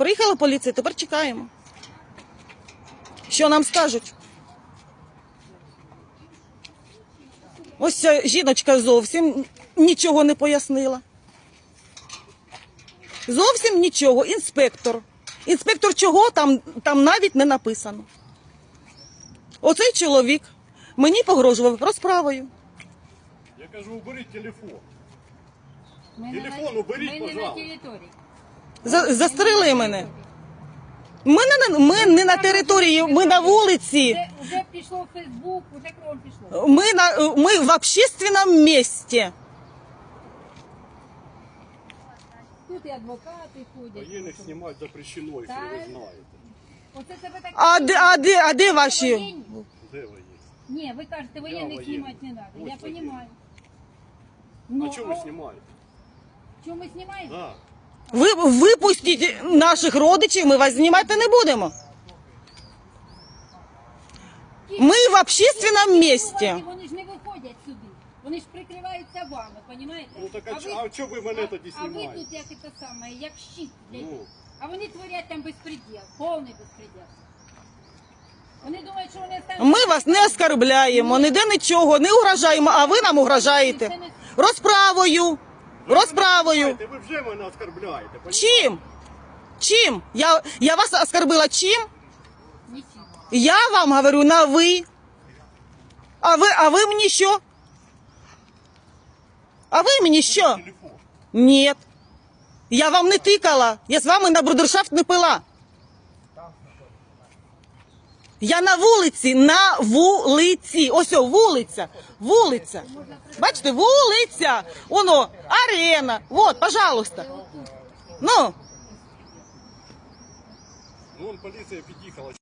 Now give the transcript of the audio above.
Приїхала поліція, тепер чекаємо. Що нам скажуть? Ось ця жіночка зовсім нічого не пояснила. Зовсім нічого. Інспектор. Інспектор чого там, там навіть не написано. Оцей чоловік мені погрожував розправою. Я кажу, уберіть телефон. Ми Телефон уберіть, Ми не на пожалуйста. За, застрели мене. Ми не, на- ми не на території, ми на вулиці. Вже, вже пішло в Фейсбук, вже кров пішло. Мы, на, мы в общественном месте. Тут і адвокати ходять. Воєнних знімати запрещено, якщо ви знаєте. Оце тебе так... А де, а де, а де ваші? Воєнні? Де ви є? Ні, ви кажете, воєнних воєнний. знімати не треба. Я воєнний. розумію. Ну, А чого ви знімаєте? Чому ми знімаємо? Да. Ви випустіть наших родичів, ми вас знімати не будемо. Ми в общественном месте. Вони ж не виходять сюди. Вони ж прикриваються вами, розумієте? Ну так а, чо- а чого ви мене тоді А ви знімаєте? тут як це саме, як щит для Ну. них. А вони творять там безпреділ, повний безпреділ. Вони думають, що вони стануть... Ми вас не оскарбляємо, ніде нічого, не угрожаємо, а ви нам угрожаєте. Розправою. Розправою. Ви вже мене оскарбляєте. Чим? Чим? Я, я вас оскорбила чим? Я вам говорю на ви. А ви, а ви мені що? А ви мені що? Ні. Я вам не тикала. Я з вами на брудершафт не пила. Я на вулиці, на вулиці. Ось о, вулиця. Вулиця. Бачите, вулиця. Оно, арена. Вот, пожалуйста. Ну, Ну, вон поліція під'їхала.